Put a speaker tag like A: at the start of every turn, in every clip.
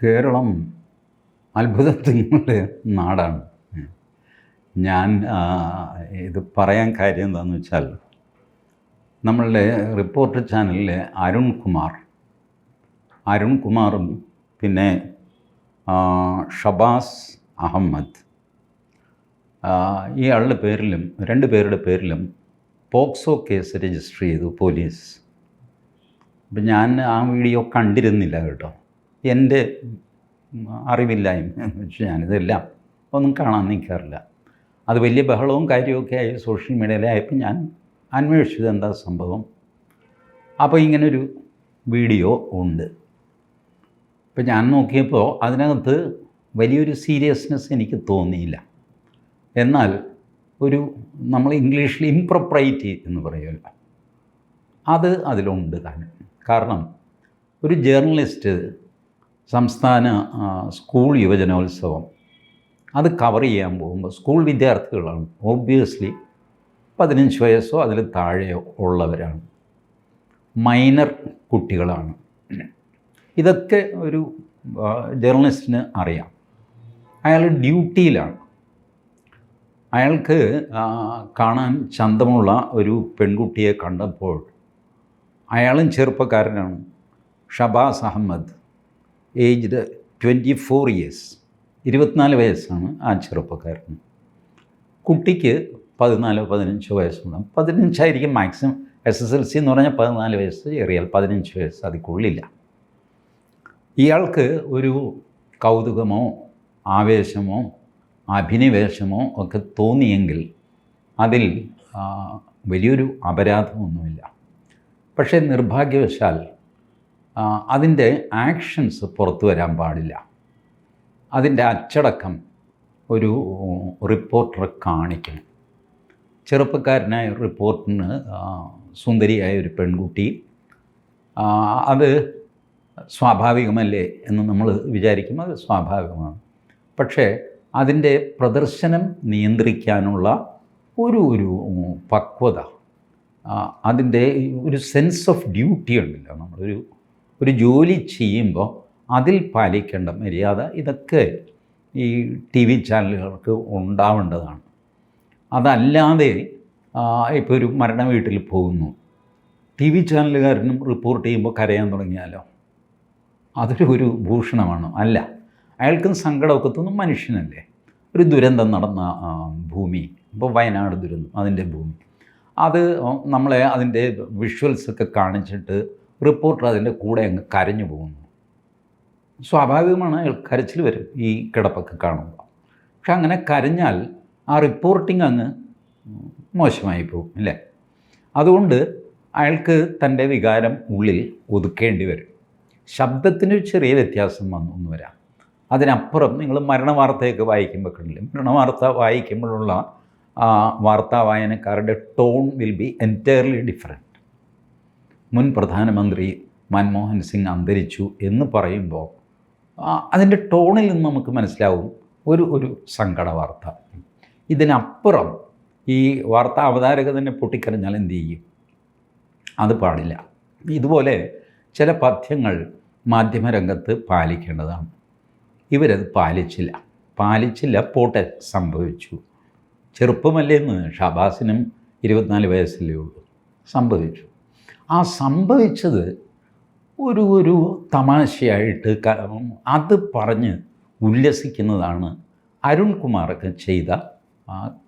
A: കേരളം അത്ഭുതത്തിന്റെ നാടാണ്. ഞാൻ ഇത് പറയാൻ കാര്യം എന്താണെന്ന് വെച്ചാൽ നമ്മളുടെ റിപ്പോർട്ടർ ചാനലിലെ അരുൺ കുമാർ അരുൺ കുമാറും പിന്നെ ഷബാസ് അഹമ്മദ് ഈ ഇയാളുടെ പേരിലും രണ്ട് പേരുടെ പേരിലും പോക്സോ കേസ് രജിസ്റ്റർ ചെയ്തു പോലീസ്. അപ്പം ഞാൻ ആ വീഡിയോ കണ്ടിരുന്നില്ല കേട്ടോ. എന്റെ അറിവില്ലായ്മ ഞാനിതെല്ലാം ഒന്നും കാണാൻ നിൽക്കാറില്ല. അത് വലിയ ബഹളവും കാര്യമൊക്കെ ആയി സോഷ്യൽ മീഡിയയിലായപ്പോൾ ഞാൻ അന്വേഷിച്ചത് എന്താ സംഭവം. അപ്പോൾ ഇങ്ങനൊരു വീഡിയോ ഉണ്ട്. ഇപ്പം ഞാൻ നോക്കിയപ്പോൾ അതിനകത്ത് വലിയൊരു സീരിയസ്നെസ് എനിക്ക് തോന്നിയില്ല. എന്നാൽ ഒരു നമ്മൾ ഇംഗ്ലീഷിൽ ഇംപ്രൊപ്രൈറ്റി എന്ന് പറയുമല്ലോ. അത് അതിലുണ്ട് കാരണം ഒരു ജേർണലിസ്റ്റ് സംസ്ഥാന സ്കൂൾ യുവജനോത്സവം. അത് കവർ ചെയ്യാൻ പോകുമ്പോൾ സ്കൂൾ വിദ്യാർത്ഥികളാണ് ഓബ്വിയസ്ലി പതിനഞ്ച് വയസ്സോ അതിൽ താഴെയോ ഉള്ളവരാണ്. മൈനർ കുട്ടികളാണ്. ഇതൊക്കെ ഒരു ജേർണലിസ്റ്റിന് അറിയാം. അയാൾ ഡ്യൂട്ടിയിലാണ്. അയാൾക്ക് കാണാൻ ചന്തമുള്ള ഒരു പെൺകുട്ടിയെ കണ്ടപ്പോൾ അയാളും ചെറുപ്പക്കാരനാണ്. Shabaz Ahmed. Aged twenty four years ഇരുപത്തിനാല് വയസ്സാണ് ആ ചെറുപ്പക്കാരന്. കുട്ടിക്ക് പതിനാലോ പതിനഞ്ചോ വയസ്സുണ്ടാകും പതിനഞ്ചായിരിക്കും maximum. S S L C എന്ന് പറഞ്ഞാൽ പതിനാല് വയസ്സ് ഏറിയാൽ പതിനഞ്ച് വയസ്സ് അതിക്കുള്ളില്ല. ഇയാൾക്ക് ഒരു കൗതുകമോ ആവേശമോ അഭിനിവേശമോ ഒക്കെ തോന്നിയെങ്കിൽ അതിൽ വലിയൊരു അപരാധമൊന്നുമില്ല. പക്ഷേ നിർഭാഗ്യവശാൽ അതിന്റെ ആക്ഷൻസ് പുറത്തു വരാൻ പാടില്ല. അതിന്റെ അച്ചടക്കം ഒരു റിപ്പോർട്ടർ കാണിക്കണം. ചെറുപ്പക്കാരനായ റിപ്പോർട്ടറിന് സുന്ദരിയായ ഒരു പെൺകുട്ടി അത് സ്വാഭാവികമല്ലേ എന്ന് നമ്മൾ വിചാരിക്കും അത് സ്വാഭാവികമാണ്. പക്ഷേ അതിന്റെ പ്രദർശനം നിയന്ത്രിക്കാനുള്ള ഒരു ഒരു പക്വത അതിന്റെ ഒരു സെൻസ് ഓഫ് ഡ്യൂട്ടി ഉണ്ടല്ലോ നമ്മളൊരു ഒരു ജോലി ചെയ്യുമ്പോൾ അതിൽ പാലിക്കേണ്ട മര്യാദ ഇതൊക്കെ ഈ ടി വി ചാനലുകൾക്ക് ഉണ്ടാവേണ്ടതാണ്. അതല്ലാതെ ഇപ്പോൾ ഒരു മരണ വീട്ടിൽ പോകുന്നു. ടി വി ചാനലുകാരനും റിപ്പോർട്ട് ചെയ്യുമ്പോൾ കരയാൻ തുടങ്ങിയാലോ? അതൊരു ഒരു ഭൂഷണമാണ്? അല്ല. അയാൾക്കും സങ്കടമൊക്കെ തോന്നും മനുഷ്യനല്ലേ? ഒരു ദുരന്തം നടന്ന ഭൂമി. ഇപ്പോൾ വയനാട് ദുരന്തം അതിന്റെ ഭൂമി. അത് നമ്മളെ അതിന്റെ വിഷ്വൽസൊക്കെ കാണിച്ചിട്ട് റിപ്പോർട്ടർ അതിന്റെ കൂടെ അങ്ങ് കരഞ്ഞു പോകുന്നു. സ്വാഭാവികമാണ് അയാൾ കരച്ചിൽ വരും ഈ കിടപ്പൊക്കെ കാണുമ്പോൾ. പക്ഷെ അങ്ങനെ കരഞ്ഞാൽ ആ റിപ്പോർട്ടിംഗ് അങ്ങ് മോശമായി പോകും അല്ലേ അതുകൊണ്ട് അയാൾക്ക് തന്റെ വികാരം ഉള്ളിൽ ഒതുക്കേണ്ടി വരും. ശബ്ദത്തിനൊരു ചെറിയ വ്യത്യാസം വന്നു ഒന്ന് വരാം. അതിനപ്പുറം നിങ്ങൾ മരണവാർത്തയൊക്കെ വായിക്കുമ്പോൾ കണ്ടില്ലേ? മരണവാർത്ത വായിക്കുമ്പോഴുള്ള ആ വാർത്താ വായനക്കാരുടെ tone will be entirely different മുൻ പ്രധാനമന്ത്രി മൻമോഹൻ സിംഗ് അന്തരിച്ചു എന്ന് പറയുമ്പോൾ അതിന്റെ ടോണിൽ നിന്ന് നമുക്ക് മനസ്സിലാവും ഒരു ഒരു സങ്കട വാർത്ത ഇതിനപ്പുറം ഈ വാർത്ത അവതാരക തന്നെ പൊട്ടിക്കരഞ്ഞാൽ എന്ത് ചെയ്യും? അത് പാടില്ല. ഇതുപോലെ ചില പഥ്യങ്ങൾ മാധ്യമരംഗത്ത് പാലിക്കേണ്ടതാണ്. ഇവരത് പാലിച്ചില്ല. പാലിച്ചില്ല പോട്ടെ സംഭവിച്ചു. ചെറുപ്പമല്ലേ ഷാബാസിനും ഇരുപത്തിനാല് വയസ്സല്ലേ ഉള്ളൂ. സംഭവിച്ചു. ആ സംഭവിച്ചത് ഒരു ഒരു തമാശയായിട്ട് അത് പറഞ്ഞ് ഉല്ലസിക്കുന്നതാണ് അരുൺകുമാറൊക്കെ ചെയ്ത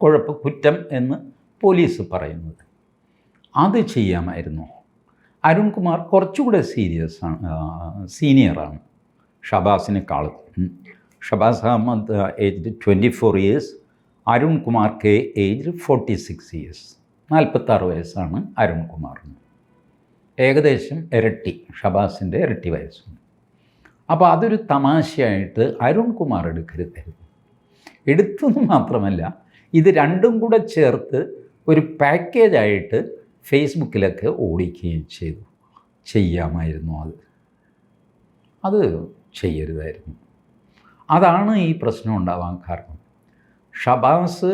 A: കുഴപ്പ കുറ്റം എന്ന് പോലീസ് പറയുന്നത്. അത് ചെയ്യാമായിരുന്നു. അരുൺകുമാർ കുറച്ചുകൂടെ സീരിയസ് ആണ് സീനിയറാണ്. ഷബാസിനെക്കാളും ഉം. Shabaz Ahmed age twenty four years. Arunkumar K age forty six years. നാൽപ്പത്താറ് വയസ്സാണ് അരുൺകുമാറിന്. ഏകദേശം ഇരട്ടി ഷബാസിന്റെ ഇരട്ടി വയസ്സുണ്ട് അപ്പോൾ അതൊരു തമാശയായിട്ട് അരുൺ കുമാർ എടുക്കരുതായിരുന്നു എടുത്തെന്ന് മാത്രമല്ല ഇത് രണ്ടും കൂടെ ചേർത്ത് ഒരു പാക്കേജായിട്ട് ഫേസ്ബുക്കിലൊക്കെ ഓടിക്കുകയും ചെയ്തു. ചെയ്യാമായിരുന്നു അത്. അത് ചെയ്യരുതായിരുന്നു. അതാണ് ഈ പ്രശ്നം ഉണ്ടാവാൻ കാരണം. ഷബാസ്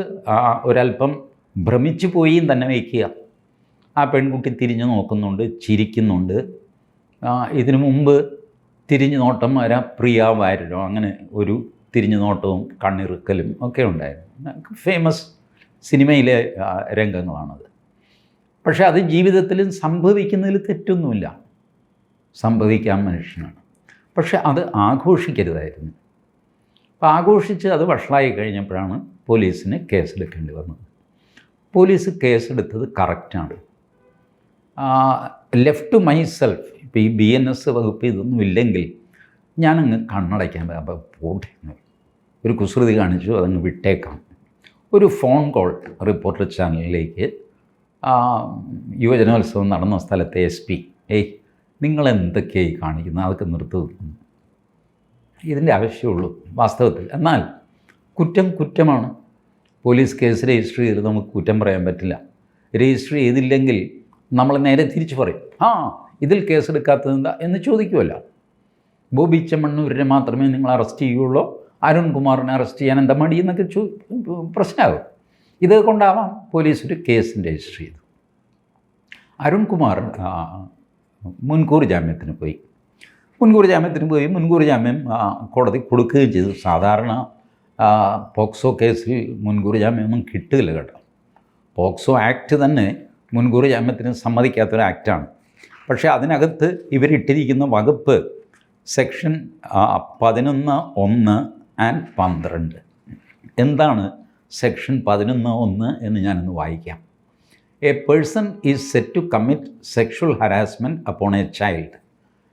A: ഒരല്പം ഭ്രമിച്ചു പോയി തന്നെ വയ്ക്കുക. ആ പെൺകുട്ടി തിരിഞ്ഞു നോക്കുന്നുണ്ട് ചിരിക്കുന്നുണ്ട്. ഇതിനു മുമ്പ് തിരിഞ്ഞു നോട്ടം വരാ പ്രിയ അങ്ങനെ ഒരു തിരിഞ്ഞു നോട്ടവും കണ്ണിറുക്കലും ഒക്കെ ഉണ്ടായിരുന്നു. ഫേമസ് സിനിമയിലെ രംഗങ്ങളാണത്. പക്ഷേ അത് ജീവിതത്തിലും സംഭവിക്കുന്നതിൽ തെറ്റൊന്നുമില്ല. സംഭവിക്കാൻ മനുഷ്യനാണ്. പക്ഷെ അത് ആഘോഷിക്കരുതായിരുന്നു. അപ്പോൾ ആഘോഷിച്ച് അത് വഷളായി കഴിഞ്ഞപ്പോഴാണ് പോലീസിന് കേസെടുക്കേണ്ടി വന്നത്. പോലീസ് കേസെടുത്തത് കറക്റ്റാണ്. ലെഫ്റ്റ് ടു മൈ സെൽഫ് ഇപ്പോൾ ഈ ബി എൻ എസ് വകുപ്പ് ഇതൊന്നും ഇല്ലെങ്കിൽ ഞാനങ്ങ് കണ്ണടയ്ക്കാൻ അപ്പോൾ പോട്ടെ ഒരു കുസൃതി കാണിച്ചു അതങ്ങ് വിട്ടേക്കാം. ഒരു ഫോൺ കോൾ റിപ്പോർട്ടർ ചാനലിലേക്ക് യുവജനോത്സവം നടന്ന സ്ഥലത്തെ എസ് പി ഏയ് നിങ്ങൾ എന്തൊക്കെയായി കാണിക്കുന്നത്? അതൊക്കെ നിർത്തുന്നു ഇതിന്റെ ആവശ്യമുള്ളൂ വാസ്തവത്തിൽ. എന്നാൽ കുറ്റം കുറ്റമാണ്. പോലീസ് കേസ് രജിസ്റ്റർ ചെയ്ത് നമുക്ക് കുറ്റം പറയാൻ പറ്റില്ല. രജിസ്റ്റർ ചെയ്തില്ലെങ്കിൽ നമ്മൾ നേരെ തിരിച്ചു പറയും ആ ഇതിൽ കേസെടുക്കാത്തതെന്താ? എന്ന് ചോദിക്കുമല്ല ബോബി ചെമ്മണ്ണൂരിനെ മാത്രമേ നിങ്ങൾ അറസ്റ്റ് ചെയ്യുള്ളൂ അരുൺകുമാറിനെ അറസ്റ്റ് ചെയ്യാൻ എന്താ മടി എന്നൊക്കെ ചോ പ്രശ്നമാകും. ഇത് കൊണ്ടാവാം പോലീസ് ഒരു കേസ് രജിസ്റ്റർ ചെയ്തു അരുൺകുമാർ മുൻകൂർ ജാമ്യത്തിന് പോയി. മുൻകൂർ ജാമ്യത്തിന് പോയി. മുൻകൂർ ജാമ്യം കോടതി കൊടുക്കുകയും ചെയ്തു. സാധാരണ പോക്സോ കേസിൽ മുൻകൂർ ജാമ്യമൊന്നും കിട്ടില്ല കേട്ടോ. പോക്സോ ആക്ട് തന്നെ മുൻകൂർ ജാമ്യത്തിന് സമ്മതിക്കാത്തൊരു ആക്റ്റാണ്. പക്ഷേ അതിനകത്ത് ഇവരിട്ടിരിക്കുന്ന വകുപ്പ് സെക്ഷൻ പതിനൊന്ന് ഒന്ന് ആൻഡ് പന്ത്രണ്ട്. എന്താണ് സെക്ഷൻ പതിനൊന്ന് ഒന്ന് എന്ന് ഞാനൊന്ന് വായിക്കാം. A person is set to commit sexual harassment upon a child.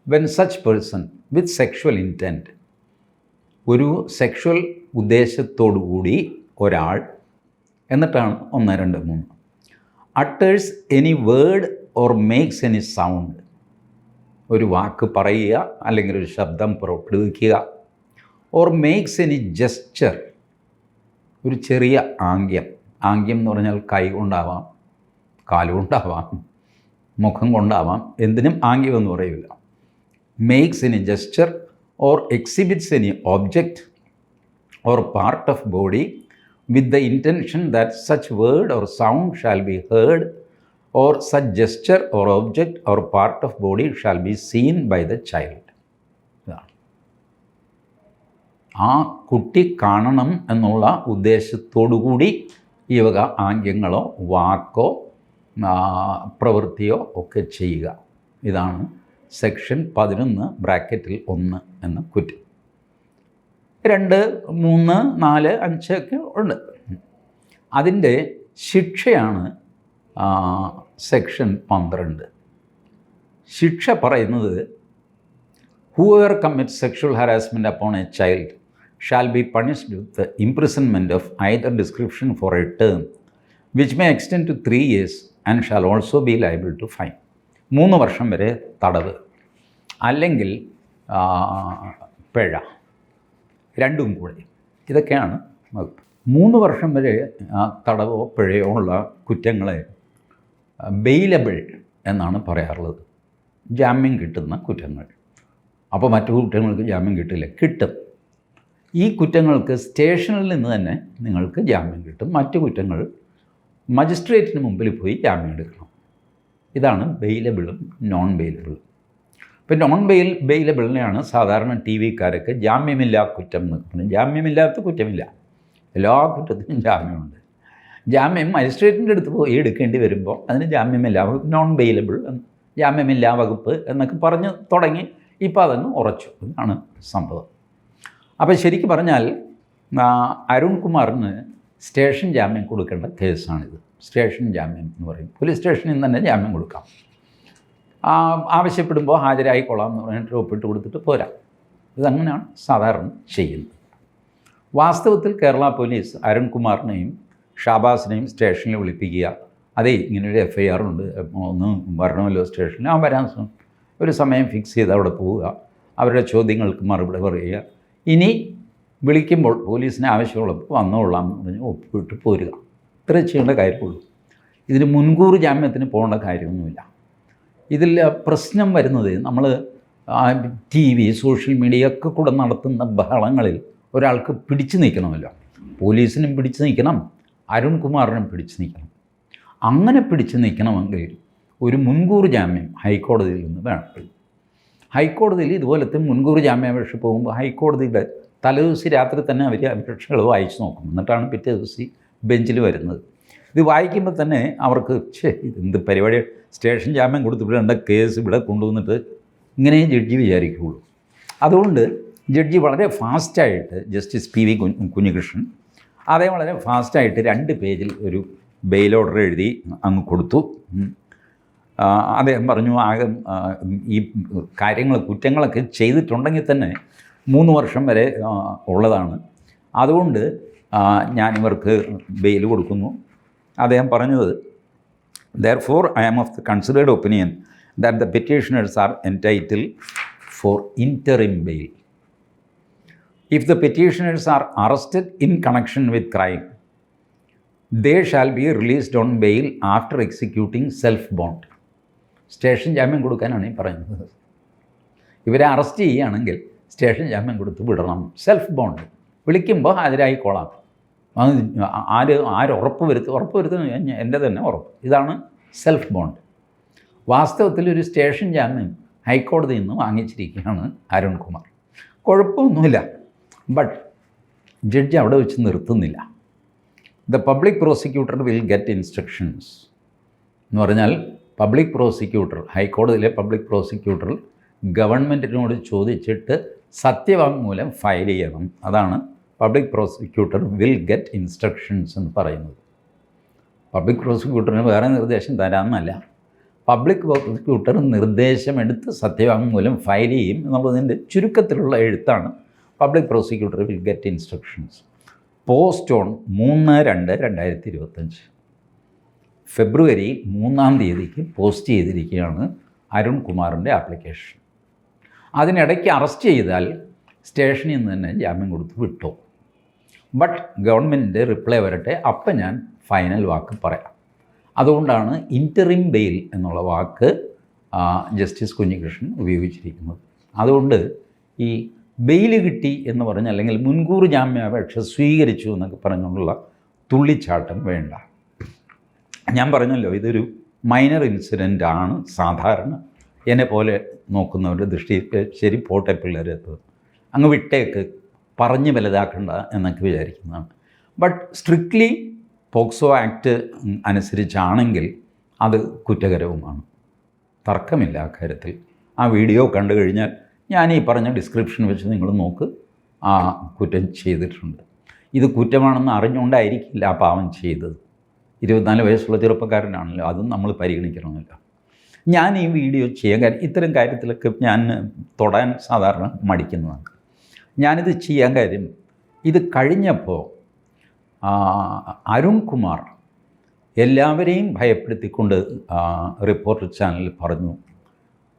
A: When such person with sexual intent. ഒരു സെക്ഷൽ ഉദ്ദേശത്തോടു കൂടി ഒരാൾ എന്നിട്ടാണ് ഒന്ന് രണ്ട് മൂന്ന്. Utters any word or makes any sound ഒരു വാക്ക് പറയുക അല്ലെങ്കിൽ ഒരു ശബ്ദം പുറപ്പെടുവിക്കുക. ഓർ മേക്സ് എനി ജസ്ചർ ഒരു ചെറിയ ആംഗ്യം. ആംഗ്യം എന്ന് പറഞ്ഞാൽ കൈ കൊണ്ടാവാം കാലുകൊണ്ടാവാം മുഖം കൊണ്ടാവാം എന്തിനും ആംഗ്യം എന്ന് പറയില്ല makes any gesture or exhibits any object or part of body with the intention that such word or sound shall be heard or such gesture or object or part of body shall be seen by the child ആ കുട്ടി കാണണം എന്നുള്ള ഉദ്ദേശത്തോടുകൂടി ഈ വക ആംഗ്യങ്ങളോ വാക്കോ പ്രവൃത്തിയോ ഒക്കെ ചെയ്യുക ഇതാണ് section പതിനൊന്ന് ബ്രാക്കറ്റിൽ ഒന്ന് എന്ന കുറ്റം രണ്ട് മൂന്ന് നാല് അഞ്ച് ഒക്കെ ഉണ്ട്. അതിന്റെ ശിക്ഷയാണ് സെക്ഷൻ പന്ത്രണ്ട്. ശിക്ഷ പറയുന്നത് whoever commit sexual harassment upon a child shall be punished with imprisonment of either description for a term which may extend to three years and shall also be liable to fine മൂന്ന് വർഷം വരെ തടവ്. അല്ലെങ്കിൽ പിഴ. രണ്ടും കൂടെ. ഇതൊക്കെയാണ് വകുപ്പ്. മൂന്ന് വർഷം വരെ ആ, തടവോ പിഴയോ ഉള്ള കുറ്റങ്ങളെ ബെയിലബിൾ എന്നാണ് പറയാറുള്ളത്. ജാമ്യം കിട്ടുന്ന കുറ്റങ്ങൾ. അപ്പോൾ മറ്റു കുറ്റങ്ങൾക്ക് ജാമ്യം കിട്ടില്ല. കിട്ടും. ഈ കുറ്റങ്ങൾക്ക് സ്റ്റേഷനിൽ നിന്ന് തന്നെ നിങ്ങൾക്ക് ജാമ്യം കിട്ടും. മറ്റു കുറ്റങ്ങൾ മജിസ്ട്രേറ്റിന് മുമ്പിൽ പോയി ജാമ്യം എടുക്കണം. ഇതാണ് ബെയിലബിളും നോൺ ബെയിലബിളും ഇപ്പം നോൺ ബെയിൽ ബെയിലബിളിനെയാണ് സാധാരണ ടി വിക്കാരൊക്കെ ജാമ്യമില്ലാ കുറ്റം എന്ന് പറഞ്ഞത് ജാമ്യമില്ലാത്ത കുറ്റമില്ല. എല്ലാ കുറ്റത്തിനും ജാമ്യമുണ്ട്. ജാമ്യം മജിസ്ട്രേറ്റിന്റെ അടുത്ത് പോയി എടുക്കേണ്ടി വരുമ്പോൾ അതിന് ജാമ്യമില്ല നോൺ ബെയിലബിൾ ജാമ്യമില്ലാ വകുപ്പ് എന്നൊക്കെ പറഞ്ഞ് തുടങ്ങി ഇപ്പോൾ അതങ്ങ് ഉറച്ചു. എന്നാണ് സംഭവം. അപ്പോൾ ശരിക്കും പറഞ്ഞാൽ അരുൺ അരുൺകുമാറിന് സ്റ്റേഷൻ ജാമ്യം കൊടുക്കേണ്ട കേസാണിത്. സ്റ്റേഷൻ ജാമ്യം എന്ന് പറയും. പോലീസ് സ്റ്റേഷനിൽ നിന്ന് തന്നെ ജാമ്യം കൊടുക്കാം. ആവശ്യപ്പെടുമ്പോൾ ഹാജരായിക്കൊള്ളാം എന്ന് പറഞ്ഞിട്ട് ഒപ്പിട്ട് കൊടുത്തിട്ട് പോരാ. ഇതങ്ങനെയാണ് സാധാരണ ചെയ്യുന്നത്. വാസ്തവത്തിൽ കേരള പോലീസ് അരുൺകുമാറിനെയും ഷാബാസിനെയും സ്റ്റേഷനിൽ വിളിപ്പിക്കുക അതേ ഇങ്ങനൊരു എഫ് ഐ ആർ ഉണ്ട്. ഒന്ന് വരണമല്ലോ സ്റ്റേഷനിൽ. ആ വരാൻ ഒരു സമയം ഫിക്സ് ചെയ്ത് അവിടെ പോവുക. അവരുടെ ചോദ്യങ്ങൾക്ക് മറുപടി പറയുക. ഇനി വിളിക്കുമ്പോൾ പോലീസിന് ആവശ്യമുള്ളപ്പോൾ വന്നോളാം എന്ന് പറഞ്ഞ് ഒപ്പിട്ട് പോരുക. ഇത്ര ചെയ്യേണ്ട കാര്യമുള്ളൂ. ഇതിന് മുൻകൂർ ജാമ്യത്തിന് പോകേണ്ട കാര്യമൊന്നുമില്ല. ഇതിൽ പ്രശ്നം വരുന്നത് നമ്മൾ ടി വി സോഷ്യൽ മീഡിയ ഒക്കെ കൂടെ നടത്തുന്ന ബഹളങ്ങളിൽ ഒരാൾക്ക് പിടിച്ചു നിൽക്കണമല്ലോ. പോലീസിനും പിടിച്ചു നിൽക്കണം അരുൺകുമാറിനും പിടിച്ചു നിൽക്കണം. അങ്ങനെ പിടിച്ചു നിൽക്കണമെങ്കിൽ ഒരു മുൻകൂർ ജാമ്യം ഹൈക്കോടതിയിൽ നിന്ന് വേണം. ഹൈക്കോടതിയിൽ ഇതുപോലത്തെ മുൻകൂർ ജാമ്യാപേക്ഷ പോകുമ്പോൾ ഹൈക്കോടതിയുടെ തലേദിവസം രാത്രി തന്നെ അവർ അപേക്ഷകൾ വായിച്ച് നോക്കും. എന്നിട്ടാണ് പിറ്റേ ദിവസം ബെഞ്ചിൽ വരുന്നത്. ഇത് വായിക്കുമ്പോൾ തന്നെ അവർക്ക് ഇതെന്ത് പരിപാടി? സ്റ്റേഷൻ ജാമ്യം കൊടുത്ത് വിടേണ്ട കേസ് ഇവിടെ കൊണ്ടുവന്നിട്ട് ഇങ്ങനെ ജഡ്ജി വിചാരിക്കുകയുള്ളൂ. അതുകൊണ്ട് ജഡ്ജി വളരെ ഫാസ്റ്റായിട്ട് ജസ്റ്റിസ് പി വി കുഞ്ഞികൃഷ്ണൻ അതേ വളരെ ഫാസ്റ്റായിട്ട് രണ്ട് പേജിൽ ഒരു ബെയിൽ ഓർഡർ എഴുതി അങ്ങ് കൊടുത്തു. അദ്ദേഹം പറഞ്ഞു ആകെ ഈ കാര്യങ്ങൾ കുറ്റങ്ങളൊക്കെ ചെയ്തിട്ടുണ്ടെങ്കിൽ തന്നെ മൂന്ന് വർഷം വരെ ഉള്ളതാണ്. അതുകൊണ്ട് ഞാൻ ഇവർക്ക് ബെയിൽ കൊടുക്കുന്നു. അദ്ദേഹം പറഞ്ഞത് for I am of the considered opinion that the petitioners are entitle for interim bail If the petitioners are arrested in connection with crime, they shall be released on bail after executing self bond. Station ജാമ്യം കൊടുക്കാനാണ് ഈ പറയുന്നത്. ഇവരെ arrest ചെയ്യുകയാണെങ്കിൽ station ജാമ്യം കൊടുത്ത് വിടണം. Self bond വിളിക്കുമ്പോൾ ഹാജരായിക്കോളാം അത് ആര് ആര് ഉറപ്പ് വരുത്തും ഉറപ്പ് വരുത്തുന്ന എന്റെ തന്നെ ഉറപ്പ്. ഇതാണ് സെൽഫ് ബോണ്ട് വാസ്തവത്തിൽ ഒരു സ്റ്റേഷൻ ജാമ്യം ഹൈക്കോടതിയിൽ നിന്ന് വാങ്ങിച്ചിരിക്കുകയാണ് അരുൺകുമാർ കുഴപ്പമൊന്നുമില്ല. ബട്ട് ജഡ്ജി അവിടെ വെച്ച് നിർത്തുന്നില്ല. The public prosecutor will get instructions എന്ന് പറഞ്ഞാൽ പബ്ലിക് പ്രോസിക്യൂട്ടർ ഹൈക്കോടതിയിലെ പബ്ലിക് പ്രോസിക്യൂട്ടർ ഗവൺമെന്റിനോട് ചോദിച്ചിട്ട് സത്യവാങ്മൂലം ഫയൽ ചെയ്യണം. അതാണ് public prosecutor will get instructions എന്ന് പറയുന്നത്. പബ്ലിക് പ്രോസിക്യൂട്ടറിന് വേറെ നിർദ്ദേശം തരാമെന്നല്ല. പബ്ലിക് പ്രോസിക്യൂട്ടർ നിർദ്ദേശമെടുത്ത് സത്യവാങ്മൂലം ഫയൽ ചെയ്യും എന്നുള്ളതിന്റെ ചുരുക്കത്തിലുള്ള എഴുത്താണ് public prosecutor will get instructions post on മൂന്ന് രണ്ട് രണ്ടായിരത്തി ഇരുപത്തഞ്ച് ഫെബ്രുവരി മൂന്നാം തീയതിക്ക് പോസ്റ്റ് ചെയ്തിരിക്കുകയാണ് അരുൺ കുമാറിന്റെ ആപ്ലിക്കേഷൻ അതിനിടയ്ക്ക് അറസ്റ്റ് ചെയ്താൽ സ്റ്റേഷനിൽ നിന്ന് തന്നെ ജാമ്യം കൊടുത്ത് വിട്ടു. ബട്ട് ഗവൺമെന്റിന്റെ റിപ്ലൈ വരട്ടെ അപ്പം ഞാൻ ഫൈനൽ വാക്ക് പറയാം. അതുകൊണ്ടാണ് ഇന്ററിം ബെയിൽ എന്നുള്ള വാക്ക് ജസ്റ്റിസ് കുഞ്ഞികൃഷ്ണൻ ഉപയോഗിച്ചിരിക്കുന്നത്. അതുകൊണ്ട് ഈ ബെയിൽ കിട്ടി എന്ന് പറഞ്ഞ് അല്ലെങ്കിൽ മുൻകൂർ ജാമ്യാപേക്ഷ സ്വീകരിച്ചു എന്നൊക്കെ പറഞ്ഞുകൊണ്ടുള്ള തുള്ളിച്ചാട്ടം വേണ്ട. ഞാൻ പറഞ്ഞല്ലോ ഇതൊരു മൈനർ ഇൻസിഡന്റ് ആണ്. സാധാരണ എന്നെ പോലെ നോക്കുന്നവരുടെ ദൃഷ്ടി ശരി പോട്ടെ പിള്ളേരെത്തത് അങ്ങ് വിട്ടേക്ക്. പറഞ്ഞ് വലുതാക്കണ്ട എന്നൊക്കെ വിചാരിക്കുന്നതാണ്. ബട്ട് സ്ട്രിക്ട്ലി പോക്സോ ആക്ട് അനുസരിച്ചാണെങ്കിൽ അത് കുറ്റകരവുമാണ്. തർക്കമില്ല അക്കാര്യത്തിൽ ആ വീഡിയോ കണ്ടു കഴിഞ്ഞാൽ ഞാൻ ഈ പറഞ്ഞ ഡിസ്ക്രിപ്ഷൻ വെച്ച് നിങ്ങൾ നോക്ക്. ആ കുറ്റം ചെയ്തിട്ടുണ്ട്. ഇത് കുറ്റമാണെന്ന് അറിഞ്ഞുകൊണ്ടായിരിക്കില്ല ആ പാവം ചെയ്തത്. ഇരുപത്തിനാല് വയസ്സുള്ള ചെറുപ്പക്കാരനാണല്ലോ അതും നമ്മൾ പരിഗണിക്കണമല്ലോ ഞാൻ ഈ വീഡിയോ ചെയ്യാൻ കാര്യം ഇത്തരം കാര്യത്തിലൊക്കെ ഞാൻ തൊടാൻ സാധാരണ മടിക്കുന്നതാണ്. ഞാനിത് ചെയ്യാൻ കാര്യം ഇത് കഴിഞ്ഞപ്പോൾ ആ, അരുൺ കുമാർ എല്ലാവരെയും ഭയപ്പെടുത്തിക്കൊണ്ട് റിപ്പോർട്ടർ ചാനലിൽ പറഞ്ഞു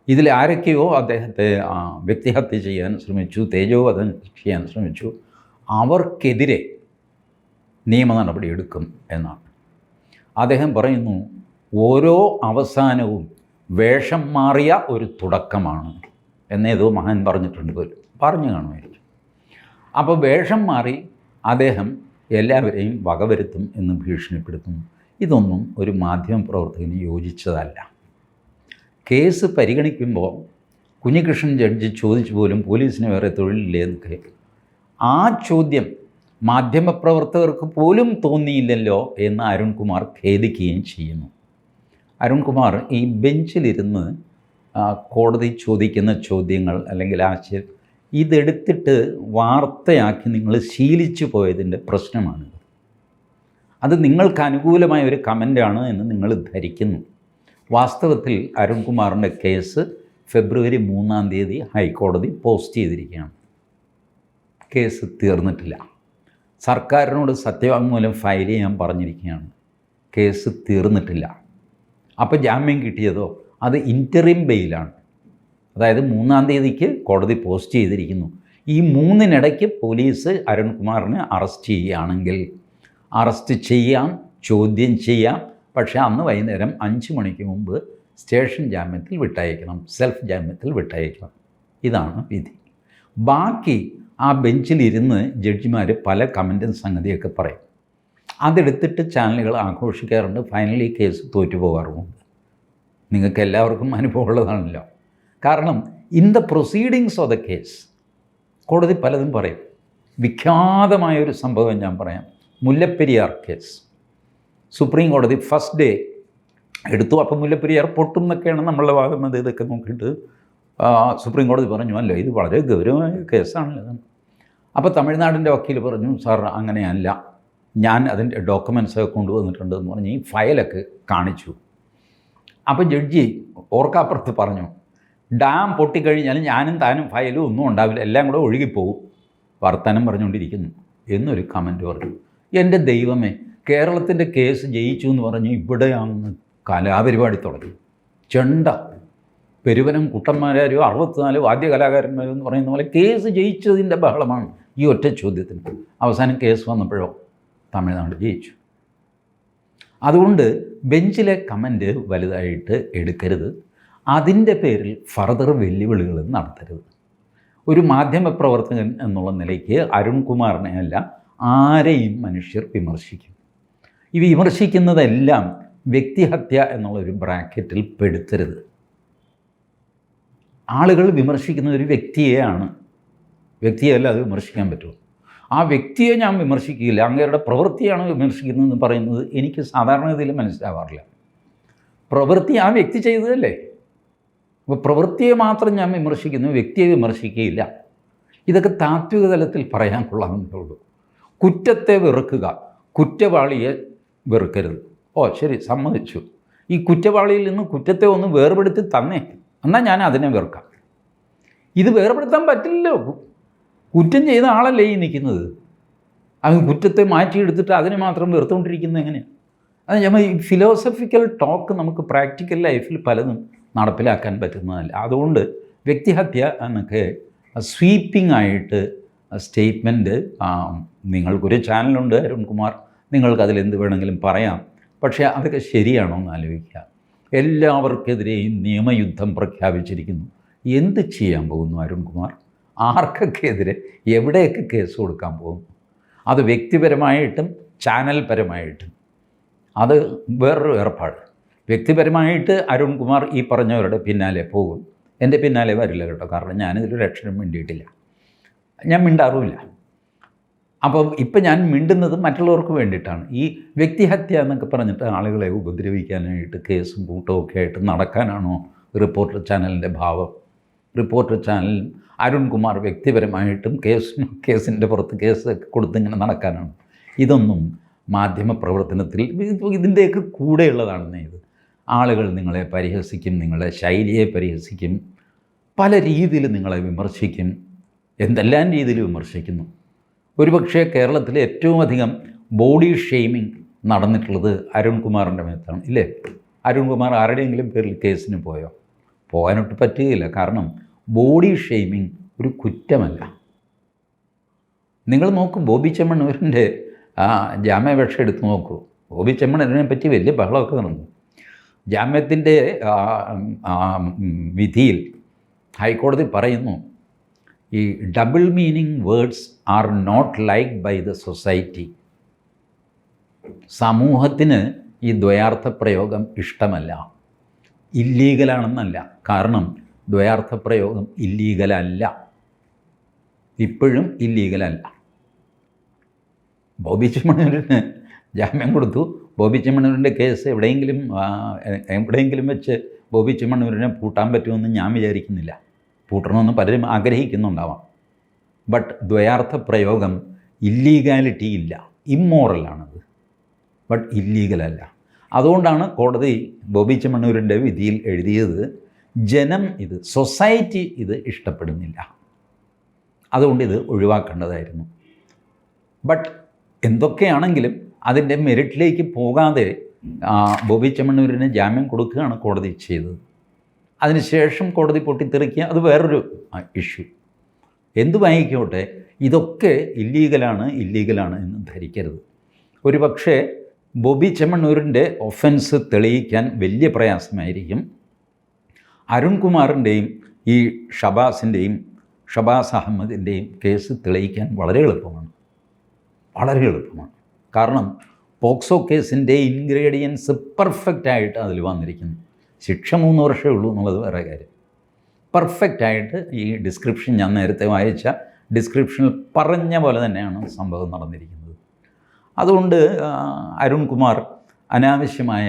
A: ഇതിൽ ആരൊക്കെയോ അദ്ദേഹത്തെ വ്യക്തിഹത്യ ചെയ്യാൻ ശ്രമിച്ചു തേജോവധം ചെയ്യാൻ ശ്രമിച്ചു. അവർക്കെതിരെ നിയമ നടപടി എടുക്കും എന്നാണ്. അദ്ദേഹം പറയുന്നു ഓരോ അവസാനവും വേഷം മാറിയ ഒരു തുടക്കമാണ് എന്നേതോ മഹാൻ പറഞ്ഞിട്ടുണ്ട് പോലും. പറഞ്ഞു കാണുമായിരിക്കും. അപ്പോൾ വേഷം മാറി അദ്ദേഹം എല്ലാവരെയും വകവരുത്തും എന്ന് ഭീഷണിപ്പെടുത്തുന്നു ഇതൊന്നും ഒരു മാധ്യമ പ്രവർത്തകന് യോജിച്ചതല്ല. കേസ് പരിഗണിക്കുമ്പോൾ കുഞ്ഞികൃഷ്ണൻ ജഡ്ജി ചോദിച്ചു പോലും പോലീസിന് വേറെ തൊഴിലില്ലേ എന്നൊക്കെ ആ ചോദ്യം മാധ്യമപ്രവർത്തകർക്ക് പോലും തോന്നിയില്ലല്ലോ എന്ന് അരുൺകുമാർ ഖേദിക്കുകയും ചെയ്യുന്നു. അരുൺകുമാർ ഈ ബെഞ്ചിലിരുന്ന് കോടതി ചോദിക്കുന്ന ചോദ്യങ്ങൾ അല്ലെങ്കിൽ ആശയം ഇതെടുത്തിട്ട് വാർത്തയാക്കി നിങ്ങൾ ശീലിച്ചു പോയതിന്റെ പ്രശ്നമാണ്. അത് നിങ്ങൾക്ക് അനുകൂലമായ ഒരു കമന്റാണ് എന്ന് നിങ്ങൾ ധരിക്കുന്നു. വാസ്തവത്തിൽ അരുൺകുമാറിന്റെ കേസ് ഫെബ്രുവരി മൂന്നാം തീയതി ഹൈക്കോടതി പോസ്റ്റ് ചെയ്തിരിക്കുകയാണ്. കേസ് തീർന്നിട്ടില്ല. സർക്കാരിനോട് സത്യവാങ്മൂലം ഫയൽ ചെയ്യാൻ പറഞ്ഞിരിക്കുകയാണ്. കേസ് തീർന്നിട്ടില്ല. അപ്പോൾ ജാമ്യം കിട്ടിയതോ? അത് ഇന്ററിം ബെയിലാണ്. അതായത് മൂന്നാം തീയതിക്ക് കോടതി പോസ്റ്റ് ചെയ്തിരിക്കുന്നു. ഈ മൂന്നിനിടയ്ക്ക് പോലീസ് അരുൺകുമാറിനെ അറസ്റ്റ് ചെയ്യുകയാണെങ്കിൽ അറസ്റ്റ് ചെയ്യാം ചോദ്യം ചെയ്യാം. പക്ഷേ അന്ന് വൈകുന്നേരം അഞ്ച് മണിക്ക് മുമ്പ് സ്റ്റേഷൻ ജാമ്യത്തിൽ വിട്ടയക്കണം സെൽഫ് ജാമ്യത്തിൽ വിട്ടയക്കണം. ഇതാണ് വിധി. ബാക്കി ആ ബെഞ്ചിലിരുന്ന് ജഡ്ജിമാർ പല കമന്റും സംഗതിയൊക്കെ പറയും. അതെടുത്തിട്ട് ചാനലുകൾ ആഘോഷിക്കാറുണ്ട്. ഫൈനലി കേസ് തോറ്റു പോകാറുമുണ്ട് നിങ്ങൾക്ക് എല്ലാവർക്കും അനുഭവമുള്ളതാണല്ലോ. കാരണം in the proceedings of the case കോടതി പലതും പറയും. വിഖ്യാതമായ ഒരു സംഭവം ഞാൻ പറയാം. മുല്ലപ്പെരിയാർ കേസ് സുപ്രീം കോടതി ഫസ്റ്റ് ഡേ എടുത്തു. അപ്പം മുല്ലപ്പെരിയാർ പൊട്ടും എന്നൊക്കെയാണ് നമ്മളുടെ ഭാഗം അത് ഇതൊക്കെ നോക്കിയിട്ട് സുപ്രീം കോടതി പറഞ്ഞു അല്ല ഇത് വളരെ ഗൗരവമായ കേസാണല്ലോ അപ്പോൾ തമിഴ്നാടിന്റെ വക്കീൽ പറഞ്ഞു സാർ അങ്ങനെയല്ല. ഞാൻ അതിന്റെ കൊണ്ടുവന്നിട്ടുണ്ട് എന്ന് പറഞ്ഞ് ഈ ഫയലൊക്കെ കാണിച്ചു. അപ്പോൾ ജഡ്ജി ഓർക്കാപ്പുറത്ത് പറഞ്ഞു ഡാം പൊട്ടിക്കഴിഞ്ഞാൽ ഞാനും താനും ഫയലും ഒന്നും ഉണ്ടാവില്ല. എല്ലാം കൂടെ ഒഴുകിപ്പോവും വർത്തനം പറഞ്ഞുകൊണ്ടിരിക്കുന്നു. എന്നൊരു കമന്റ് പറഞ്ഞു. എന്റെ ദൈവമേ കേരളത്തിന്റെ കേസ് ജയിച്ചു എന്ന് പറഞ്ഞ് ഇവിടെ അങ്ങ് കലാപരിപാടി തുടങ്ങി. ചെണ്ട. പെരുവനം കുട്ടന്മാരും അറുപത്തിനാല് വാദ്യ കലാകാരന്മാരും എന്ന് പറയുന്ന പോലെ കേസ് ജയിച്ചതിന്റെ ബഹളമാണ് ഈ ഒറ്റ ചോദ്യത്തിന്. അവസാനം കേസ് വന്നപ്പോഴോ തമിഴ്നാട് ജയിച്ചു. അതുകൊണ്ട് ബെഞ്ചിലെ കമന്റ് വലുതായിട്ട് എടുക്കരുത്. അതിന്റെ പേരിൽ ഫർദർ വെല്ലുവിളികൾ നടത്തരുത്. ഒരു മാധ്യമപ്രവർത്തകൻ എന്നുള്ള നിലയ്ക്ക് അരുൺകുമാറിനെ അല്ല ആരെയും മനുഷ്യർ വിമർശിക്കും. ഈ വിമർശിക്കുന്നതെല്ലാം വ്യക്തിഹത്യ എന്നുള്ളൊരു ബ്രാക്കറ്റിൽ പെടുത്തരുത്. ആളുകൾ വിമർശിക്കുന്ന ഒരു വ്യക്തിയെയാണ് വ്യക്തിയല്ല അത് വിമർശിക്കാൻ പറ്റുമോ ആ വ്യക്തിയെ ഞാൻ വിമർശിക്കുകയില്ല അങ്ങേരുടെ പ്രവൃത്തിയാണ് വിമർശിക്കുന്നതെന്ന് പറയുന്നത് എനിക്ക് സാധാരണഗതിയിൽ മനസ്സിലാവാറില്ല. പ്രവൃത്തി ആ വ്യക്തി ചെയ്തതല്ലേ? അപ്പോൾ പ്രവൃത്തിയെ മാത്രം ഞാൻ വിമർശിക്കുന്നു വ്യക്തിയെ വിമർശിക്കുകയില്ല. ഇതൊക്കെ താത്വിക തലത്തിൽ പറയാൻ കൊള്ളാമെന്നേ ഉള്ളൂ. കുറ്റത്തെ വെറുക്കുക കുറ്റവാളിയെ വെറുക്കരുത്. ഓ ശരി സമ്മതിച്ചു. ഈ കുറ്റവാളിയിൽ നിന്ന് കുറ്റത്തെ ഒന്ന് വേർപെടുത്തി തന്നേ എന്നാൽ ഞാൻ അതിനെ വെറുക്കാം. ഇത് വേർപെടുത്താൻ പറ്റില്ലല്ലോ. കുറ്റം ചെയ്ത ആളല്ലേ ഈ നിൽക്കുന്നത്? അത് കുറ്റത്തെ മാറ്റിയെടുത്തിട്ട് അതിനെ മാത്രം വെറുത്തുകൊണ്ടിരിക്കുന്നത് എങ്ങനെയാണ് അത് നമ്മൾ ഈ ഫിലോസഫിക്കൽ ടോക്ക് നമുക്ക് പ്രാക്ടിക്കൽ ലൈഫിൽ പലതും നടപ്പിലാക്കാൻ പറ്റുന്നതല്ല. അതുകൊണ്ട് വ്യക്തിഹത്യ എന്നൊക്കെ സ്വീപ്പിംഗ് ആയിട്ട് സ്റ്റേറ്റ്മെന്റ് നിങ്ങൾക്കൊരു ചാനലുണ്ട് അരുൺകുമാർ. നിങ്ങൾക്ക് അതിൽ എന്ത് വേണമെങ്കിലും പറയാം. പക്ഷേ അതൊക്കെ ശരിയാണോ എന്ന് ആലോചിക്കുക. എല്ലാവർക്കെതിരെയും നിയമയുദ്ധം പ്രഖ്യാപിച്ചിരിക്കുന്നു. എന്ത് ചെയ്യാൻ പോകുന്നു അരുൺകുമാർ? ആർക്കൊക്കെ എതിരെ? എവിടെയൊക്കെ കേസ് കൊടുക്കാൻ പോകുന്നു? അത് വ്യക്തിപരമായിട്ടും ചാനൽ പരമായിട്ടും അത് വേറൊരു ഏർപ്പാട്. വ്യക്തിപരമായിട്ട് അരുൺകുമാർ ഈ പറഞ്ഞവരുടെ പിന്നാലെ പോകും. എന്റെ പിന്നാലെ വരില്ല കേട്ടോ. കാരണം ഞാനിതിലൊരു അക്ഷരം മിണ്ടിയിട്ടില്ല ഞാൻ മിണ്ടാറുമില്ല. അപ്പം ഇപ്പം ഞാൻ മിണ്ടുന്നത് മറ്റുള്ളവർക്ക് വേണ്ടിയിട്ടാണ്. ഈ വ്യക്തിഹത്യ എന്നൊക്കെ പറഞ്ഞിട്ട് ആളുകളെ ഉപദ്രവിക്കാനായിട്ട് കേസും കൂട്ടവും ഒക്കെ ആയിട്ട് നടക്കാനാണോ റിപ്പോർട്ടർ ചാനലിന്റെ ഭാവം? റിപ്പോർട്ടർ ചാനൽ അരുൺകുമാർ വ്യക്തിപരമായിട്ടും കേസ് കേസിന്റെ പുറത്ത് കേസ് കൊടുത്ത് കൊടുത്തിങ്ങനെ നടക്കാനാണ്. ഇതൊന്നും മാധ്യമ പ്രവർത്തനത്തിൽ ഇത് ഇതിന്റെയൊക്കെ കൂടെയുള്ളതാണെന്നേ ഇത്. ആളുകൾ നിങ്ങളെ പരിഹസിക്കും നിങ്ങളുടെ ശൈലിയെ പരിഹസിക്കും പല രീതിയിൽ നിങ്ങളെ വിമർശിക്കും എന്തെല്ലാം രീതിയിൽ വിമർശിക്കുന്നു. ഒരുപക്ഷേ കേരളത്തിൽ ഏറ്റവും അധികം ബോഡി ഷെയ്മിങ് നടന്നിട്ടുള്ളത് അരുൺകുമാറിന്റെ മേത്താണ് ഇല്ലേ? അരുൺകുമാർ ആരുടെയെങ്കിലും പേരിൽ കേസിന് പോയോ? പോകാനൊട്ട് പറ്റുകയില്ല കാരണം ബോഡി ഷെയ്മിങ് ഒരു കുറ്റമല്ല. നിങ്ങൾ നോക്കൂ ബോബി ചെമ്മണ്ണൂരിന്റെ ആ ജാമ്യാപേക്ഷ എടുത്ത് നോക്കൂ. ബോബി ചെമ്മണ്ണൂരിനെ പറ്റി വലിയ ബഹളമൊക്കെ നടന്നു. ജാമ്യത്തിന്റെ വിധിയിൽ ഹൈക്കോടതി പറയുന്നു ഈ double meaning words are not like by the society സമൂഹത്തിന് ഈ ദ്വയാർത്ഥ പ്രയോഗം ഇഷ്ടമല്ല. ഇല്ലീഗലാണെന്നല്ല. കാരണം ദ്വയാർത്ഥ പ്രയോഗം ഇല്ലീഗലല്ല. ഇപ്പോഴും ഇല്ലീഗലല്ല. ബോബി ചുമണൂരിന് ജാമ്യം കൊടുത്തു. ബോബി ചെമ്മണ്ണൂരിന്റെ കേസ് എവിടെയെങ്കിലും എവിടെയെങ്കിലും വെച്ച് ബോബി ചെമ്മണ്ണൂരിനെ പൂട്ടാൻ പറ്റുമെന്ന് ഞാൻ വിചാരിക്കുന്നില്ല. പൂട്ടണമെന്ന് പലരും ആഗ്രഹിക്കുന്നുണ്ടാവാം. ബട്ട് ദ്വയാർത്ഥ പ്രയോഗം ഇല്ലീഗാലിറ്റി ഇല്ല. ഇമ്മോറലാണത് ബട്ട് ഇല്ലീഗലല്ല അതുകൊണ്ടാണ് കോടതി ബോബി ചെമ്മണ്ണൂരിന്റെ വിധിയിൽ എഴുതിയത് ജനം ഇത് സൊസൈറ്റി ഇത് ഇഷ്ടപ്പെടുന്നില്ല. അതുകൊണ്ട് ഇത് ഒഴിവാക്കേണ്ടതായിരുന്നു. ബട്ട് എന്തൊക്കെയാണെങ്കിലും അതിന്റെ മെറിറ്റിലേക്ക് പോകാതെ ബോബി ചെമ്മണ്ണൂരിന് ജാമ്യം കൊടുക്കുകയാണ് കോടതി ചെയ്തത്. അതിനുശേഷം കോടതി പൊട്ടിത്തെറിക്കുക അത് വേറൊരു ഇഷ്യൂ എന്തു വാങ്ങിക്കോട്ടെ ഇതൊക്കെ ഇല്ലീഗലാണ് ഇല്ലീഗലാണ് എന്ന് ധരിക്കരുത്. ഒരു പക്ഷേ ബോബി ചെമ്മണ്ണൂരിന്റെ ഒഫൻസ് തെളിയിക്കാൻ വലിയ പ്രയാസമായിരിക്കും. അരുൺകുമാറിന്റെയും ഈ ഷബാസിന്റെയും ഷബാസ് അഹമ്മദിന്റെയും കേസ് തെളിയിക്കാൻ വളരെ എളുപ്പമാണ്. വളരെ എളുപ്പമാണ്. കാരണം പോക്സോ കേസിന്റെ ഇൻഗ്രീഡിയൻസ് പെർഫെക്റ്റ് ആയിട്ട് അതിൽ വന്നിരിക്കുന്നു. ശിക്ഷ മൂന്ന് വർഷമേ ഉള്ളൂ എന്നുള്ളത് വേറെ കാര്യം. പെർഫെക്റ്റ് ആയിട്ട് ഈ ഡിസ്ക്രിപ്ഷൻ ഞാൻ നേരത്തെ വായിച്ച ഡിസ്ക്രിപ്ഷനിൽ പറഞ്ഞ പോലെ തന്നെയാണ് സംഭവം നടന്നിരിക്കുന്നത്. അതുകൊണ്ട് അരുൺകുമാർ അനാവശ്യമായ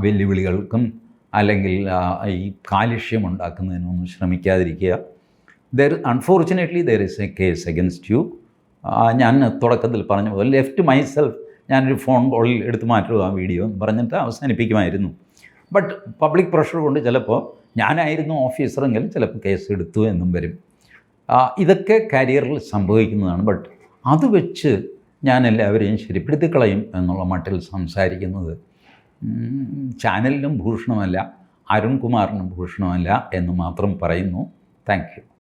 A: വെല്ലുവിളികൾക്കും അല്ലെങ്കിൽ ഈ കാലുഷ്യം ഉണ്ടാക്കുന്നതിനൊന്നും ശ്രമിക്കാതിരിക്കുക. There unfortunately there is a case against you ഞാൻ തുടക്കത്തിൽ പറഞ്ഞു പോലെ ലെഫ്റ്റ് മൈസെൽഫ് ഞാനൊരു ഫോൺ കോളിൽ എടുത്ത് മാറ്റുക ആ വീഡിയോ എന്ന് പറഞ്ഞിട്ട് അവസാനിപ്പിക്കുമായിരുന്നു. ബട്ട് പബ്ലിക് പ്രഷർ കൊണ്ട് ചിലപ്പോൾ ഞാനായിരുന്നു ഓഫീസറെങ്കിൽ ചിലപ്പോൾ കേസ് എടുത്തു എന്നും വരും. ഇതൊക്കെ കരിയറിൽ സംഭവിക്കുന്നതാണ്. ബട്ട് അത് വെച്ച് ഞാൻ എല്ലാവരെയും ശരിപ്പെടുത്തി കളയും എന്നുള്ള മട്ടിൽ സംസാരിക്കുന്നത്. ചാനലിനും ഭൂഷണമല്ല അരുൺകുമാറിനും ഭൂഷണമല്ല എന്ന് മാത്രം പറയുന്നു. താങ്ക്